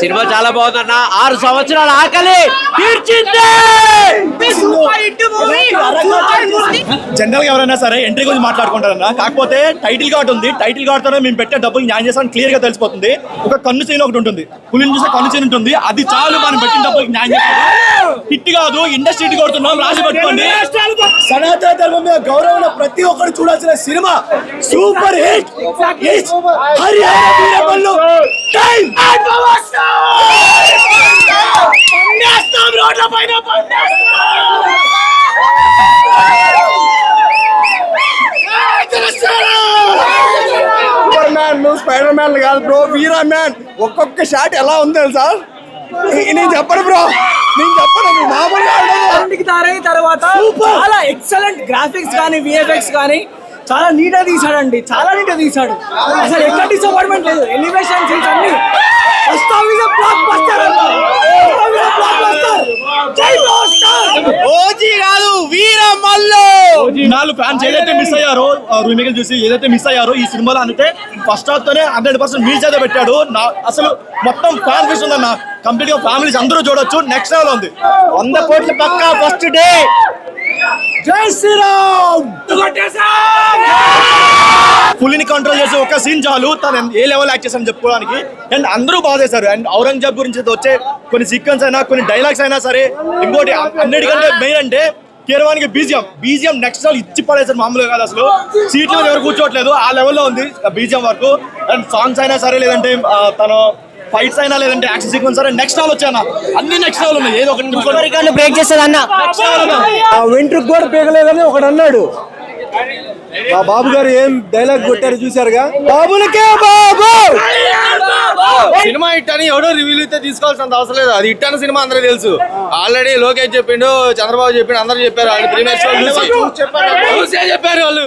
Cinema చాలా బాగుందన్న. ఆరు సంవత్సరాల ఆకలి. తీర్చింది! జనరల్గా ఎవరైనా సరే ఎంట్రీ గురించి మాట్లాడుకుంటారన్న. కాకపోతే టైటిల్ కార్డ్ ఉంది. టైటిల్ కార్డ్ తోనే మేము పెట్టే డబ్బులు న్యాయం చేస్తామని క్లియర్గా తెలిసిపోతుంది. ఒక కన్ను సీన్ ఒకటి ఉంటుంది. పులిని చూస్తే కన్ను సీన్ ఉంటుంది. అది చాలు మనం పెట్టిన డబ్బులకి న్యాయం చేస్తాం. హిట్ కాదు. ఇండస్ట్రీ కొడుతున్నాం. రాసి పెట్టుకోండి. సనాతన ధర్మం మీద గౌరవం ప్రతి ఒక్కరు చూడాల్సిన సినిమా సూపర్ హిట్. టైం రోడ్ల పైన సూపర్ మ్యాన్ నువ్వు స్పైడర్ మ్యాన్ కాదు బ్రో వీరా మ్యాన్ ఒక్కొక్క షాట్ ఎలా ఉంది సార్ నేను చెప్పను బ్రో నేను చెప్పను మామూలుగా ఉండదు. తర్వాత చాలా ఎక్సలెంట్ గ్రాఫిక్స్ కానీ విఎఫ్ఎక్స్ కానీ చాలా నీట్గా తీసాడండి చాలా నీట్గా తీసాడు అసలు ఎక్కడ డిసప్పాయింట్మెంట్ లేదు. ఎలివేషన్ సీన్స్ అన్ని first half is blockbuster blockbuster జై పవర్ స్టార్ ఓజీ కాదు వీరమల్లు నాలుగు ఫ్యాన్స్ ఏదైతే మిస్ అయ్యారో రూమికల్ చూసి ఏదైతే మిస్ అయ్యారో ఈ సినిమాలో అంటే ఫస్ట్ హాఫ్ తోనే హండ్రెడ్ పర్సెంట్ మీల్స్ అయితే పెట్టాడు. నా అసలు మొత్తం ఫ్యాన్ ఫిష్ ఉందన్న. కంప్లీట్గా ఫ్యామిలీస్ అందరూ చూడొచ్చు. నెక్స్ట్ లెవెల్ ఉంది. వంద కోట్ల పక్క ఫస్ట్ డే జై శ్రీరామ్! పులిని కంట్రోల్ చేసే ఒక సీన్ చాలు. తను ఏ లెవెల్ యాక్ట్ చేశారని చెప్పుకోవడానికి. అండ్ అందరూ బాగా చేశారు. అండ్ ఔరంగజేబ్ గురించి వచ్చే కొన్ని సీక్వెన్స్ అయినా కొన్ని డైలాగ్స్ అయినా సరే ఇంకోటి అన్నిటికంటే మెయిన్ అంటే కీరవానికి బీజియం. బీజియం నెక్స్ట్ లెవెల్ ఇచ్చి పడేసారు మామూలుగా కాదు అసలు. సీట్లో ఎవరు కూర్చోవట్లేదు. ఆ లెవెల్లో ఉంది బీజియం వరకు. అండ్ సాంగ్స్ అయినా సరే లేదంటే తన ఫైట్స్ అయినా లేదంటే యాక్షన్ సీక్వెన్స్ సరే నెక్స్ట్ లెవెల్ వచ్చాయన్న అన్ని. నెక్స్ట్ లెవెల్ ఉన్నాయి. ఏదో ఒకటి రికార్డు బ్రేక్ చేస్తుంది అన్న. వెంట్రుకు కూడా పీకలేదని ఒకడు అన్నాడు. మా బాబు గారు ఏం డైలాగ్ కొట్టారు చూసారుగా బాబులకే బాబు! సినిమా హిట్ అని ఎవడో రివ్యూలు అయితే తీసుకోవాల్సినంత అవసరం లేదు. అది హిట్ అన్న సినిమా అందరికీ తెలుసు. ఆల్రెడీ లోకేష్ చెప్పిండు చంద్రబాబు చెప్పిండు అందరూ చెప్పారు. వాళ్ళు ప్రీమియర్ షో చూసి. చూసే చెప్పారు వాళ్ళు.